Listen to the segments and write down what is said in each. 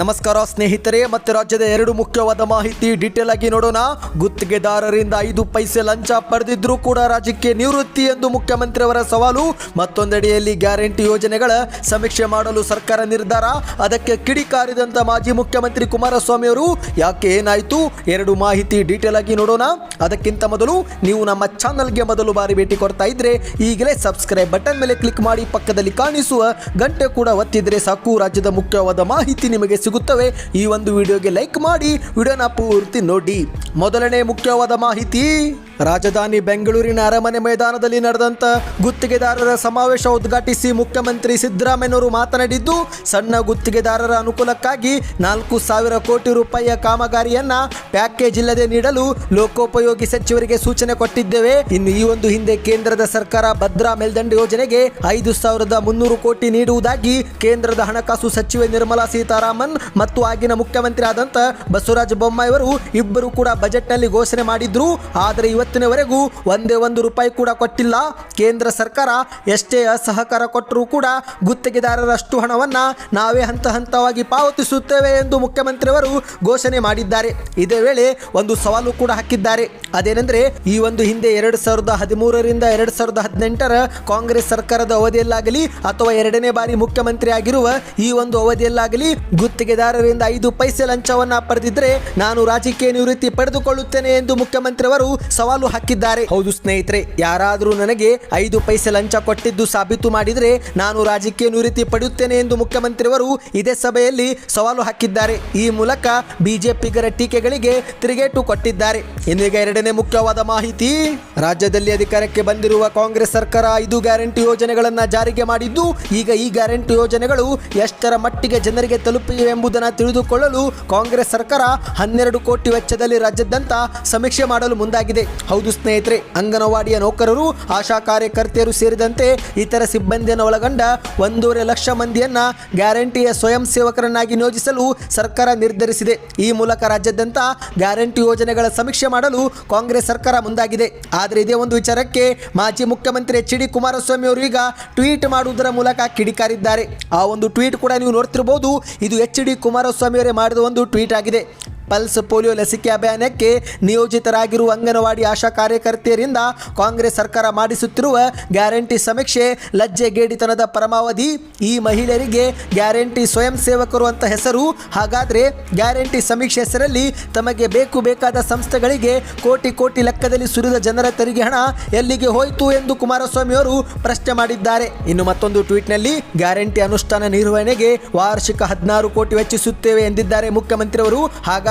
ನಮಸ್ಕಾರ ಸ್ನೇಹಿತರೆ, ಮತ್ತೆ ರಾಜ್ಯದ ಎರಡು ಮುಖ್ಯವಾದ ಮಾಹಿತಿ ಡೀಟೇಲ್ ಆಗಿ ನೋಡೋಣ. ಗುತ್ತಿಗೆದಾರರಿಂದ ಐದು ಪೈಸೆ ಲಂಚ ಪಡೆದಿದ್ರೂ ಕೂಡ ರಾಜ್ಯಕ್ಕೆ ನಿವೃತ್ತಿ ಎಂದು ಮುಖ್ಯಮಂತ್ರಿಯವರ ಸವಾಲು. ಮತ್ತೊಂದೆಡೆಯಲ್ಲಿ ಗ್ಯಾರಂಟಿ ಯೋಜನೆಗಳ ಸಮೀಕ್ಷೆ ಮಾಡಲು ಸರ್ಕಾರ ನಿರ್ಧಾರ. ಅದಕ್ಕೆ ಕಿಡಿಕಾರಿದಂತ ಮಾಜಿ ಮುಖ್ಯಮಂತ್ರಿ ಕುಮಾರಸ್ವಾಮಿ ಅವರು, ಯಾಕೆ ಏನಾಯಿತು? ಎರಡು ಮಾಹಿತಿ ಡೀಟೇಲ್ ಆಗಿ ನೋಡೋಣ. ಅದಕ್ಕಿಂತ ಮೊದಲು ನೀವು ನಮ್ಮ ಚಾನಲ್ಗೆ ಮೊದಲು ಬಾರಿ ಭೇಟಿ ಕೊಡ್ತಾ ಇದ್ರೆ ಈಗಲೇ ಸಬ್ಸ್ಕ್ರೈಬ್ ಬಟನ್ ಮೇಲೆ ಕ್ಲಿಕ್ ಮಾಡಿ ಪಕ್ಕದಲ್ಲಿ ಕಾಣಿಸುವ ಗಂಟೆ ಕೂಡ ಒತ್ತಿದ್ರೆ ಸಾಕು. ರಾಜ್ಯದ ಮುಖ್ಯವಾದ ಮಾಹಿತಿ ನಿಮಗೆ ಸಿಗುತ್ತವೆ ಈ ಒಂದು ವಿಡಿಯೋಗೆ ಲೈಕ್ ಮಾಡಿ ವಿಡಿಯೋನ ಪೂರ್ತಿ ನೋಡಿ. ಮೊದಲನೇ ಮುಖ್ಯವಾದ ಮಾಹಿತಿ. ರಾಜಧಾನಿ ಬೆಂಗಳೂರಿನ ಅರಮನೆ ಮೈದಾನದಲ್ಲಿ ನಡೆದಂತ ಗುತ್ತಿಗೆದಾರರ ಸಮಾವೇಶ ಉದ್ಘಾಟಿಸಿ ಮುಖ್ಯಮಂತ್ರಿ ಸಿದ್ದರಾಮಯ್ಯನವರು ಮಾತನಾಡಿದ್ದು, ಸಣ್ಣ ಗುತ್ತಿಗೆದಾರರ ಅನುಕೂಲಕ್ಕಾಗಿ ನಾಲ್ಕು ಸಾವಿರ ಕೋಟಿ ರೂಪಾಯಿಯ ಕಾಮಗಾರಿಯನ್ನ ಪ್ಯಾಕೇಜ್ ಇಲ್ಲದೆ ನೀಡಲು ಲೋಕೋಪಯೋಗಿ ಸಚಿವರಿಗೆ ಸೂಚನೆ ಕೊಟ್ಟಿದ್ದೇವೆ. ಇನ್ನು ಈ ಒಂದು ಹಿಂದೆ ಕೇಂದ್ರದ ಸರ್ಕಾರ ಭದ್ರಾ ಮೇಲ್ದಂಡ ಯೋಜನೆಗೆ ಐದು ಸಾವಿರದ ಮುನ್ನೂರು ಕೋಟಿ ನೀಡುವುದಾಗಿ ಕೇಂದ್ರದ ಹಣಕಾಸು ಸಚಿವೆ ನಿರ್ಮಲಾ ಸೀತಾರಾಮನ್ ಮತ್ತು ಆಗಿನ ಮುಖ್ಯಮಂತ್ರಿ ಆದಂತ ಬಸವರಾಜ ಬೊಮ್ಮಾಯಿ ಅವರು ಇಬ್ಬರು ಕೂಡ ಬಜೆಟ್ನಲ್ಲಿ ಘೋಷಣೆ ಮಾಡಿದ್ರು. ಆದರೆ ಇವತ್ತಿನವರೆಗೂ ಒಂದೇ ಒಂದು ರೂಪಾಯಿ ಕೂಡ ಕೊಟ್ಟಿಲ್ಲ. ಕೇಂದ್ರ ಸರ್ಕಾರ ಎಷ್ಟೇ ಅಸಹಕಾರ ಕೊಟ್ಟರೂ ಕೂಡ ಗುತ್ತಿಗೆದಾರರಷ್ಟು ಹಣವನ್ನ ನಾವೇ ಹಂತ ಹಂತವಾಗಿ ಪಾವತಿಸುತ್ತೇವೆ ಎಂದು ಮುಖ್ಯಮಂತ್ರಿಯವರು ಘೋಷಣೆ ಮಾಡಿದ್ದಾರೆ. ಇದೇ ವೇಳೆ ಒಂದು ಸವಾಲು ಕೂಡ ಹಾಕಿದ್ದಾರೆ. ಅದೇನೆಂದರೆ, ಈ ಒಂದು ಹಿಂದೆ ಎರಡು ಸಾವಿರದ ಹದಿಮೂರರಿಂದ ಎರಡು ಸಾವಿರದ ಹದಿನೆಂಟರ ಕಾಂಗ್ರೆಸ್ ಸರ್ಕಾರದ ಅವಧಿಯಲ್ಲಾಗಲಿ ಅಥವಾ ಎರಡನೇ ಬಾರಿ ಮುಖ್ಯಮಂತ್ರಿ ಆಗಿರುವ ಈ ಒಂದು ಅವಧಿಯಲ್ಲಾಗಲಿ ಗುತ್ತಿಗೆದಾರರಿಂದ ಐದು ಪೈಸೆ ಲಂಚವನ್ನ ಪಡೆದಿದ್ರೆ ನಾನು ರಾಜಕೀಯ ನಿವೃತ್ತಿ ಪಡೆದುಕೊಳ್ಳುತ್ತೇನೆ ಎಂದು ಮುಖ್ಯಮಂತ್ರಿಯವರು ಸವಾಲು ಹಾಕಿದ್ದಾರೆ. ಹೌದು ಸ್ನೇಹಿತರೆ, ಯಾರಾದರೂ ನನಗೆ ಐದು ಪೈಸೆ ಲಂಚ ಕೊಟ್ಟಿದ್ದು ಸಾಬೀತು ಮಾಡಿದರೆ ನಾನು ರಾಜಕೀಯ ನಿವೃತ್ತಿ ಪಡೆಯುತ್ತೇನೆ ಎಂದು ಮುಖ್ಯಮಂತ್ರಿಯವರು ಇದೇ ಸಭೆಯಲ್ಲಿ ಸವಾಲು ಹಾಕಿದ್ದಾರೆ. ಈ ಮೂಲಕ ಬಿಜೆಪಿಗರ ಟೀಕೆಗಳಿಗೆ ತಿರುಗೇಟು ಕೊಟ್ಟಿದ್ದಾರೆ. ಇನ್ನೀಗ ಎರಡನೇ ಮುಖ್ಯವಾದ ಮಾಹಿತಿ, ರಾಜ್ಯದಲ್ಲಿ ಅಧಿಕಾರಕ್ಕೆ ಬಂದಿರುವ ಕಾಂಗ್ರೆಸ್ ಸರ್ಕಾರ ಐದು ಗ್ಯಾರಂಟಿ ಯೋಜನೆಗಳನ್ನು ಜಾರಿಗೆ ಮಾಡಿದ್ದು, ಈಗ ಈ ಗ್ಯಾರಂಟಿ ಯೋಜನೆಗಳು ಎಷ್ಟರ ಮಟ್ಟಿಗೆ ಜನರಿಗೆ ತಲುಪಿವೆ ಎಂಬುದನ್ನು ತಿಳಿದುಕೊಳ್ಳಲು ಕಾಂಗ್ರೆಸ್ ಸರ್ಕಾರ ಹನ್ನೆರಡು ಕೋಟಿ ವೆಚ್ಚದಲ್ಲಿ ರಾಜ್ಯದಂತ ಸಮೀಕ್ಷೆ ಮಾಡಲು ಮುಂದಾಗಿದೆ. ಹೌದು ಸ್ನೇಹಿತರೆ, ಅಂಗನವಾಡಿಯ ನೌಕರರು, ಆಶಾ ಕಾರ್ಯಕರ್ತೆಯರು ಸೇರಿದಂತೆ ಇತರ ಸಿಬ್ಬಂದಿಯನ್ನು ಒಳಗೊಂಡ ಒಂದೂವರೆ ಲಕ್ಷ ಮಂದಿಯನ್ನ ಗ್ಯಾರಂಟಿಯ ಸ್ವಯಂ ಸೇವಕರನ್ನಾಗಿ ನಿಯೋಜಿಸಲು ಸರ್ಕಾರ ನಿರ್ಧರಿಸಿದೆ. ಈ ಮೂಲಕ ರಾಜ್ಯಾದ್ಯಂತ ಗ್ಯಾರಂಟಿ ಯೋಜನೆಗಳ ಸಮೀಕ್ಷೆ ಮಾಡಲು ಕಾಂಗ್ರೆಸ್ ಸರ್ಕಾರ ಮುಂದಾಗಿದೆ. ಆದರೆ ಇದೇ ಒಂದು ವಿಚಾರಕ್ಕೆ ಮಾಜಿ ಮುಖ್ಯಮಂತ್ರಿ ಎಚ್ ಡಿ ಕುಮಾರಸ್ವಾಮಿ ಅವರು ಈಗ ಟ್ವೀಟ್ ಮಾಡುವುದರ ಮೂಲಕ ಕಿಡಿಕಾರಿದ್ದಾರೆ. ಆ ಒಂದು ಟ್ವೀಟ್ ಕೂಡ ನೀವು ನೋಡ್ತಿರಬಹುದು ಇದು ಎಚ್ ಡಿ ಕುಮಾರಸ್ವಾಮಿ ಅವರೇ ಮಾಡಿದ ಒಂದು ಟ್ವೀಟ್ ಆಗಿದೆ. ಪಲ್ಸ್ ಪೋಲಿಯೋ ಲಸಿಕೆ ಅಭಿಯಾನಕ್ಕೆ ನಿಯೋಜಿತರಾಗಿರುವ ಅಂಗನವಾಡಿ ಆಶಾ ಕಾರ್ಯಕರ್ತೆಯರಿಂದ ಕಾಂಗ್ರೆಸ್ ಸರ್ಕಾರ ಮಾಡಿಸುತ್ತಿರುವ ಗ್ಯಾರಂಟಿ ಸಮೀಕ್ಷೆ ಲಜ್ಜೆಗೇಡಿತನದ ಪರಮಾವಧಿ ಈ ಮಹಿಳೆಯರಿಗೆ ಗ್ಯಾರಂಟಿ ಸ್ವಯಂ ಸೇವಕರು ಅಂತ ಹೆಸರು. ಹಾಗಾದರೆ ಗ್ಯಾರಂಟಿ ಸಮೀಕ್ಷೆ ಹೆಸರಲ್ಲಿ ತಮಗೆ ಬೇಕು ಬೇಕಾದ ಸಂಸ್ಥೆಗಳಿಗೆ ಕೋಟಿ ಕೋಟಿ ಲೆಕ್ಕದಲ್ಲಿ ಸುರಿದ ಜನರ ತೆರಿಗೆ ಹಣ ಎಲ್ಲಿಗೆ ಹೋಯಿತು ಎಂದು ಕುಮಾರಸ್ವಾಮಿ ಅವರು ಪ್ರಶ್ನೆ ಮಾಡಿದ್ದಾರೆ. ಇನ್ನು ಮತ್ತೊಂದು ಟ್ವೀಟ್ನಲ್ಲಿ ಗ್ಯಾರಂಟಿ ಅನುಷ್ಠಾನ ನಿರ್ವಹಣೆಗೆ ವಾರ್ಷಿಕ ಹದಿನಾರು ಕೋಟಿ ವೆಚ್ಚಿಸುತ್ತೇವೆ ಎಂದಿದ್ದಾರೆ ಮುಖ್ಯಮಂತ್ರಿಯವರು.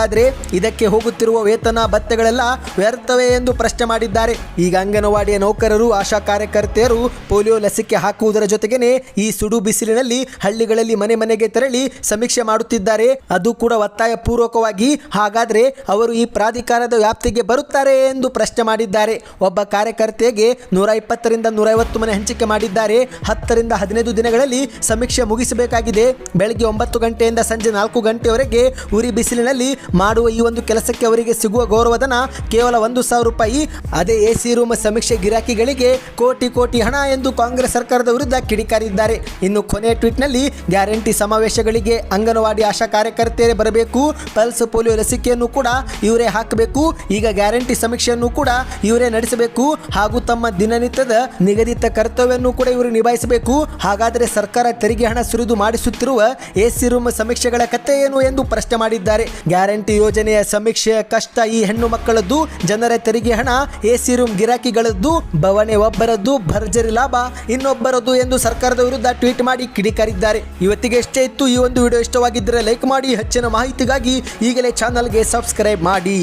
ಹಾಗಾದರೆ ಇದಕ್ಕೆ ಹೋಗುತ್ತಿರುವ ವೇತನ ಭತ್ತೆಗಳೆಲ್ಲ ವ್ಯರ್ಥವೇ ಎಂದು ಪ್ರಶ್ನೆ ಮಾಡಿದ್ದಾರೆ. ಈಗ ಅಂಗನವಾಡಿಯ ನೌಕರರು, ಆಶಾ ಕಾರ್ಯಕರ್ತೆಯರು ಪೋಲಿಯೋ ಲಸಿಕೆ ಹಾಕುವುದರ ಜೊತೆಗೇನೆ ಈ ಸುಡು ಬಿಸಿಲಿನಲ್ಲಿ ಹಳ್ಳಿಗಳಲ್ಲಿ ಮನೆ ಮನೆಗೆ ತೆರಳಿ ಸಮೀಕ್ಷೆ ಮಾಡುತ್ತಿದ್ದಾರೆ. ಅದು ಕೂಡ ಒತ್ತಾಯ ಪೂರ್ವಕವಾಗಿ. ಹಾಗಾದ್ರೆ ಅವರು ಈ ಪ್ರಾಧಿಕಾರದ ವ್ಯಾಪ್ತಿಗೆ ಬರುತ್ತಾರೆ ಎಂದು ಪ್ರಶ್ನೆ ಮಾಡಿದ್ದಾರೆ. ಒಬ್ಬ ಕಾರ್ಯಕರ್ತೆಗೆ ನೂರ ಇಪ್ಪತ್ತರಿಂದ ನೂರೈವತ್ತು ಮನೆ ಹಂಚಿಕೆ ಮಾಡಿದ್ದಾರೆ. ಹತ್ತರಿಂದ ಹದಿನೈದು ದಿನಗಳಲ್ಲಿ ಸಮೀಕ್ಷೆ ಮುಗಿಸಬೇಕಾಗಿದೆ. ಬೆಳಗ್ಗೆ ಒಂಬತ್ತು ಗಂಟೆಯಿಂದ ಸಂಜೆ ನಾಲ್ಕು ಗಂಟೆಯವರೆಗೆ ಉರಿ ಬಿಸಿಲಿನಲ್ಲಿ ಮಾಡುವ ಈ ಒಂದು ಕೆಲಸಕ್ಕೆ ಅವರಿಗೆ ಸಿಗುವ ಗೌರವಧನ ಕೇವಲ ಒಂದು ಸಾವಿರ ರೂಪಾಯಿ. ಅದೇ ಎಸಿ ರೂಮ್ ಸಮೀಕ್ಷೆ ಗಿರಾಕಿಗಳಿಗೆ ಕೋಟಿ ಕೋಟಿ ಹಣ ಎಂದು ಕಾಂಗ್ರೆಸ್ ಸರ್ಕಾರದ ವಿರುದ್ಧ ಕಿಡಿಕಾರಿದ್ದಾರೆ. ಇನ್ನು ಕೊನೆಯ ಟ್ವೀಟ್ನಲ್ಲಿ ಗ್ಯಾರಂಟಿ ಸಮಾವೇಶಗಳಿಗೆ ಅಂಗನವಾಡಿ ಆಶಾ ಕಾರ್ಯಕರ್ತೆಯರೇ ಬರಬೇಕು, ಪಲ್ಸ್ ಪೋಲಿಯೋ ಲಸಿಕೆಯನ್ನು ಕೂಡ ಇವರೇ ಹಾಕಬೇಕು, ಈಗ ಗ್ಯಾರಂಟಿ ಸಮೀಕ್ಷೆಯನ್ನು ಕೂಡ ಇವರೇ ನಡೆಸಬೇಕು ಹಾಗೂ ತಮ್ಮ ದಿನನಿತ್ಯದ ನಿಗದಿತ ಕರ್ತವ್ಯವನ್ನು ಕೂಡ ಇವರು ನಿಭಾಯಿಸಬೇಕು. ಹಾಗಾದರೆ ಸರ್ಕಾರ ತೆರಿಗೆ ಹಣ ಸುರಿದು ಮಾಡಿಸುತ್ತಿರುವ ಎಸಿ ರೂಮ್ ಸಮೀಕ್ಷೆಗಳ ಕಥೆ ಏನು ಎಂದು ಪ್ರಶ್ನೆ ಮಾಡಿದ್ದಾರೆ. ಗ್ಯಾರಂಟಿ ಯೋಜನೆಯ ಸಮೀಕ್ಷೆಯ ಕಷ್ಟ ಈ ಹೆಣ್ಣು ಮಕ್ಕಳದ್ದು. ಜನರ ತೆರಿಗೆ ಹಣ, ಎಸಿ ರೂಮ್ ಗಿರಾಕಿಗಳದ್ದು, ಭವನೆ ಒಬ್ಬರದ್ದು, ಭರ್ಜರಿ ಲಾಭ, ಇನ್ನೊಬ್ಬರದ್ದು ಎಂದು ಸರ್ಕಾರದ ವಿರುದ್ಧ ಟ್ವೀಟ್ ಮಾಡಿ ಕಿಡಿಕಾರಿದ್ದಾರೆ. ಇವತ್ತಿಗೆ ಇಷ್ಟೇ ಇತ್ತು ಈ ಒಂದು ವಿಡಿಯೋ ಇಷ್ಟವಾಗಿದ್ದರೆ ಲೈಕ್ ಮಾಡಿ, ಹೆಚ್ಚಿನ ಮಾಹಿತಿಗಾಗಿ ಈಗಲೇ ಚಾನಲ್ಗೆ ಸಬ್ಸ್ಕ್ರೈಬ್ ಮಾಡಿ.